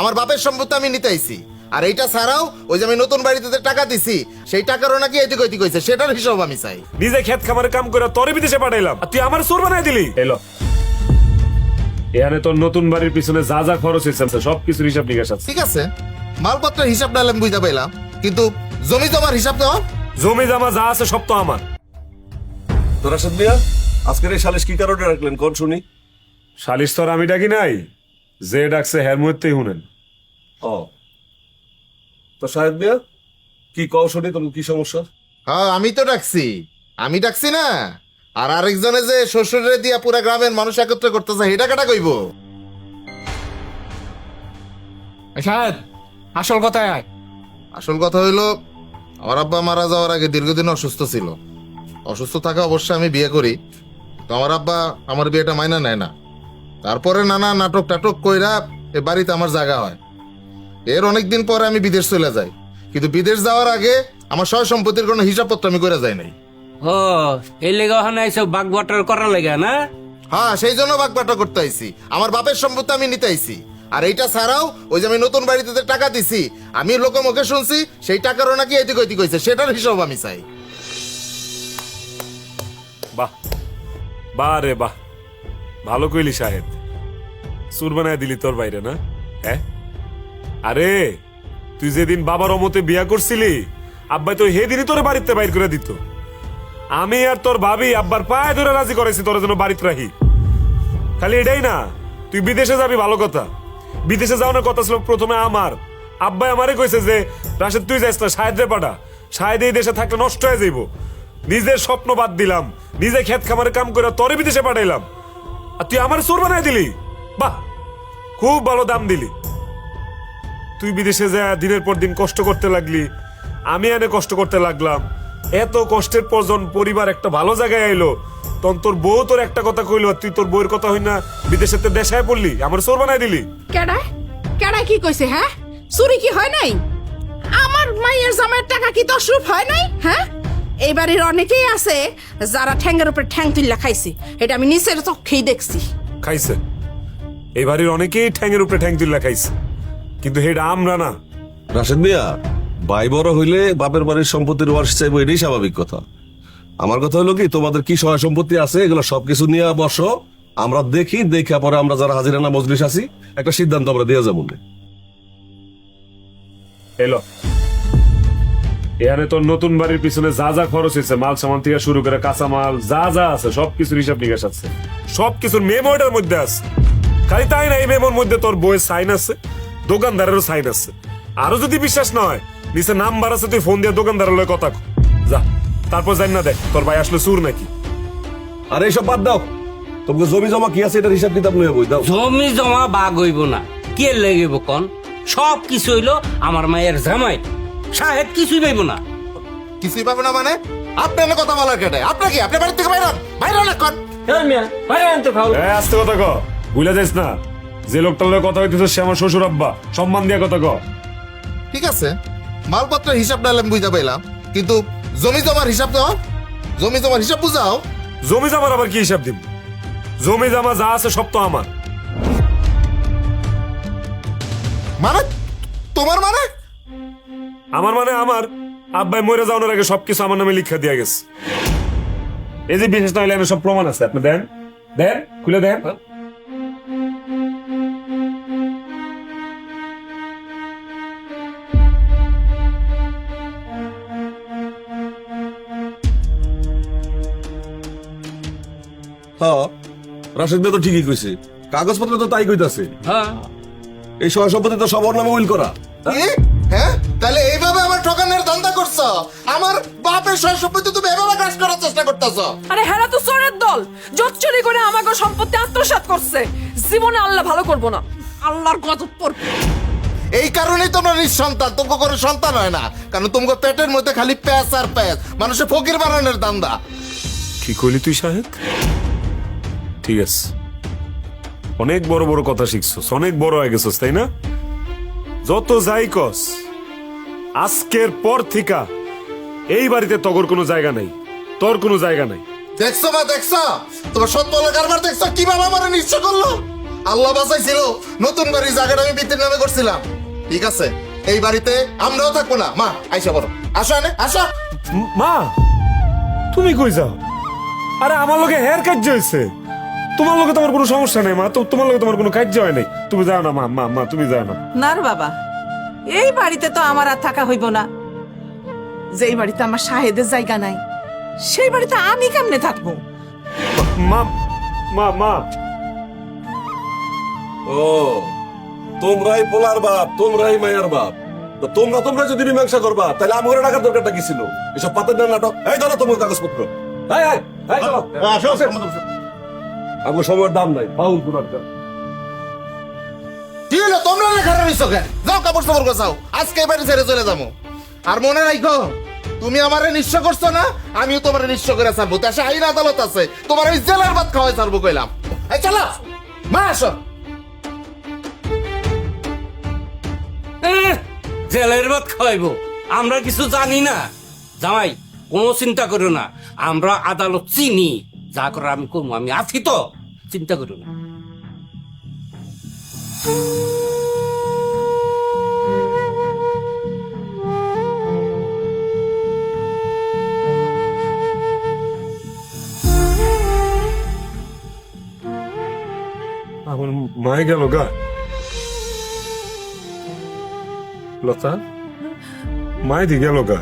আমার বাপের সম্পত্তি আমি নিতে আইছি। আর এইটা ছাড়াও ওই যে আমি নতুন বাড়িতে যে টাকা দিছি সেই টাকারও নাকি এদিক ওইদিক হয়েছে সেটার হিসাব আমি চাই। নিজে খেত খামারে কাম করে তোরে বিদেশে পাঠাইলাম। আর তুই আমার সুর বানাই দিলি। এলো। এখানে তোর নতুন বাড়ির পিছনে যা যা খরচ হয়েছে সব কিছুর হিসাব নিকাশ আছে। ঠিক আছে মালপত্রের হিসাব নাহলে আমি বুঝতে পাইলাম কিন্তু জমি জমার হিসাব দেওয়া জমি জমা যা আছে সব তো আমার। তো রাশেদ মিয়া আজকের এই সালিশ কি কারণে রাখলেন? কোন শুনি? সালিশ তোর আমি ডাকি নাই। যে ডাকছে হের মধ্যেই শুনেন। ও। তো সাহেব মিয়া কি কও শুনি তোমার কি সমস্যা? হ্যাঁ আমি তো ডাকছি। আমি ডাকছি না। আর আরেকজনে যে শ্বশুরে দিয়া পুরা গ্রামের মানুষ একত্র করতেছে এটা কাটা কইব? সাহেব আসল আয়। আসল কথা হইল আমার আব্বা মারা যাওয়ার আগে দীর্ঘদিন অসুস্থ ছিল। অসুস্থ থাকা অবশ্যই আমি বিয়ে করি তো আমার আব্বা আমার বিয়েটা মাইনা নেয় না। তারপরে নানা নাটক টাটক কইরা এ বাড়িতে আমার জায়গা হয়। এর অনেকদিন পরে আমি বিদেশ চলে যাই। কিন্তু বিদেশ যাওয়ার আগে আমার সয় সম্পত্তির কোনো হিসাবপত্র আমি করে যাই নাই। ও এই লেগে ওখানে এইসব বাগ বটার করা লেগে না? হ্যাঁ সেই জন্য বাগবাটা করতে আইছি। আমার বাপের সম্পত্তি আমি নিতে আইছি। আর এইটা ছাড়াও ওই যে আমি নতুন বাড়িতে যে টাকা দিছি আমি লোকে মুখে শুনছি সেই টাকারও নাকি এদিক ওইদিক হয়েছে সেটার হিসাব আমি চাই। বাহ। বাহ রে বাহ। ভালো কইলি সাহেব। সুর বানায় দিলি তোর বাইরে না? হ্যাঁ? আরে, তুই যেদিন বাবার অমতে বিয়া করছিলি, আব্বাই তো হেদিনই তোর বাড়িতে বাইর করে দিত। আমি আর তোর ভাবি আব্বার পায়ে ধরে রাজি করেছি তোর জন্য বাড়িতে রাখি। খালি এটাই না, তুই বিদেশে যাবি, ভালো কথা। বিদেশে যাওয়ার কথা ছিল প্রথমে আমার। আব্বাই আমারে কইছে যে, রাশেদ, তুই যাইস না, সাহেদরে পাঠা। সাহেদ এই দেশে থাকলে নষ্ট হয়ে যাইব। নিজের স্বপ্ন বাদ দিলাম, নিজে খেত খামারে কাম করে তোরে বিদেশে পাঠাইলাম। আর তুই আমার চোর বানাই দিলি? বাহ! খুব ভালো দাম দিলি। তুই বিদেশে যা দিনের পর দিন কষ্ট করতে লাগলি। আমি এনে কষ্ট করতে লাগলাম। এত কষ্টের পর যখন পরিবার একটা ভালো জায়গায় এলো তখন তোর বউ তোর একটা কথা কইলো তুই তোর বউয়ের কথা হই না বিদেশেতে দেশায় পড়লি আমার চোর বানাই দিলি। কেডায় কেডায় কি কইছে হ্যাঁ? চুরি কি হয় নাই? আমার মাইয়ের জামাইয়ের টাকা কি তসরুপ হয় নাই হ্যাঁ? এই বাড়ির অনেকেই আছে যারা ঠ্যাঙ্গের উপর ঠ্যাং তুল্লা খাইছে। এটা আমি নিচের চোখেই দেখছি। খাইছে। এই বাড়ির অনেকেই ঠ্যাংয়ের উপরে ঠ্যাং তুল্লা খাইছে। কিন্তু হেটা আমরা না। রাশেদ মিয়া ভাই বড় হইলে বাপের বাড়ির সম্পত্তির ওয়ার্স চাইব এটাই স্বাভাবিক কথা। আমার কথা হলো কি তোমাদের কি সহায় সম্পত্তি আছে এগুলো সবকিছু নিয়ে বসো আমরা দেখি দেখে পরে আমরা যারা হাজিরানা মজলিস আছি একটা সিদ্ধান্ত আমরা দিয়ে যাব। এলো। এখানে তোর নতুন বাড়ির পিছনে যা যা খরচ হয়েছে মাল সামান থেকে শুরু করে কাঁচা মাল যা যা আছে সবকিছুর হিসাব নিকাশ আছে। সবকিছুর মেমোটার মধ্যে আছে। খালি তাই না এই মেমোর মধ্যে তোর বইয়ের সাইন আছে? দোকানদারেরও সাইন আছে। আরও যদি বিশ্বাস না হয় নিচে নাম্বার আছে তুই ফোন দিয়ে দোকানদারের লয় কথা। যা তারপর জানি না দেখ তোর ভাই আসলে সুর নাকি? আর এইসব বাদ দাও। তোমাকে জমি জমা কি আছে এটার হিসাব কিতাব নিয়ে বই দাও। জমি জমা বাগ হইব না। কে লেগেব কন? সব কিছু হইল আমার মায়ের জামাই। সাহেব কিছুই পাইব না। কিছুই পাবে না মানে? আপনি এনে কথা বলার কেটে আপনাকে আপনি বাড়ি থেকে বাইরন বাইরন এখন। এ আস্তে কথা ক ভুলে যাইস না। যে লোকটার লয় কথা হইতেছে সে আমার শ্বশুর আব্বা। সম্মান দিয়া কথা ক ঠিক আছে। মালপত্রের হিসাব নাহলে আমি বুঝতে পাইলাম কিন্তু জমি জমার হিসাব দেওয়া জমি জমার হিসাব বুঝাও। জমি জামার আবার কি হিসাব দিব? জমি জামা যা আছে সব তো আমার। মানে? তোমার মানে? আমার মানে আমার। আব্বাই মরে যাওয়ার আগে সবকিছু আমার নামে লিখা দিয়া গেছে। এই যে বিশেষ না হলে আমি সব প্রমাণ আছে। আপনি দেন। দেন খুলে দেন। রাশেদ মিয়া তো ঠিকই কইছে। কাগজপত্র তো তাই কইতাছে। হ্যাঁ। এই সহায় সম্পত্তি তো সবার নামে উইল করা। হ্যাঁ? তাহলে এইভাবে আমার ঠকানোর ধান্দা করছ? আমার বাপের সয় সম্পত্তি তুমি এভাবে কাজ করার চেষ্টা করতেছো? আরে হেরা তো চোরের দল। জোট চুরি করে আমাকে সম্পত্তি আত্মসাৎ করছে। জীবনে আল্লাহ ভালো করব না। আল্লাহর গজব পড়বে এই কারণেই তোমরা নিঃসন্তান। তোমাকে কোনো সন্তান হয় না। কারণ তোমাকে পেটের মধ্যে খালি প্যাঁচ আর প্যাঁচ। মানুষের ফকির বানানোর দান্দা কি কইলি তুই সাহেব? ঠিক আছে। অনেক বড় বড় কথা শিখছস অনেক বড় হয়ে গেছস তাই না? যত যাই কস আজকের পর থিকা এই বাড়িতে তগর কোনো জায়গা নাই তোর কোনো জায়গা নাই। দেখছ বা দেখছ? তোমার সৎ বলে কারবার দেখছ? কীভাবে আমার নিশ্চয় করল? আল্লাহ বাঁচাইছিল নতুন বাড়ির জায়গাটা আমি বিক্রির নামে করছিলাম। ঠিক আছে এই বাড়িতে আমরাও থাকব না। মা আইসা বলো আসো এনে আসো। মা তুমি কই যাও? আরে আমার লোকে হেয়ার কাজ হয়েছে। তোমার লোকে তোমার কোনো সমস্যা নেই মা। তো তোমার লোকে তোমার কোনো কাজ হয় নাই। তুমি যাও না মা মা মা তুমি যাও না। না রে বাবা এই বাড়িতে তো আমার আর থাকা হইব না। যেই বাড়িতে আমার শাহেদের জায়গা নাই সেই বাড়িতে আমি কেমনে থাকব? মা মা মা। ও তোমরাই পোলার বাপ তোমরাই মায়ের বাপ। তো তোমরা তোমরা যদি মীমাংসা করবা তাহলে আমার টাকার দরকারটা কি ছিল? এসব পাতের নাটক। এই ধরো তোমার কাগজপত্র। এই, এই, এই, চলো। আমার সময়ের দাম নাই ফাউল পুরার দাম কি হলো? তোমরা না খারাপ হইছো কেন? যাও কাপড় সাপড় গোছাও। আজকে বাড়ি ছেড়ে চলে যাব। আর মনে রাখো তুমি আমারে নিঃস্ব করছ না? আমিও তোমারে নিঃস্ব করে ছাড়বো। দেশে আইন আদালত আছে। তোমার ওই জেলার ভাত খাওয়াই ছাড়বো কইলাম। এই চলো। মা আসো। জেলের ভাত খাওয়াইবো। আমরা কিছু জানি না। জামাই কোনো চিন্তা করো না। আমরা আদালত চিনি। যা করে আমি করব আমি আছি তো। চিন্তা করো না। আমার মায়ে গেল গা। লতা মায়ে দি গেল গা।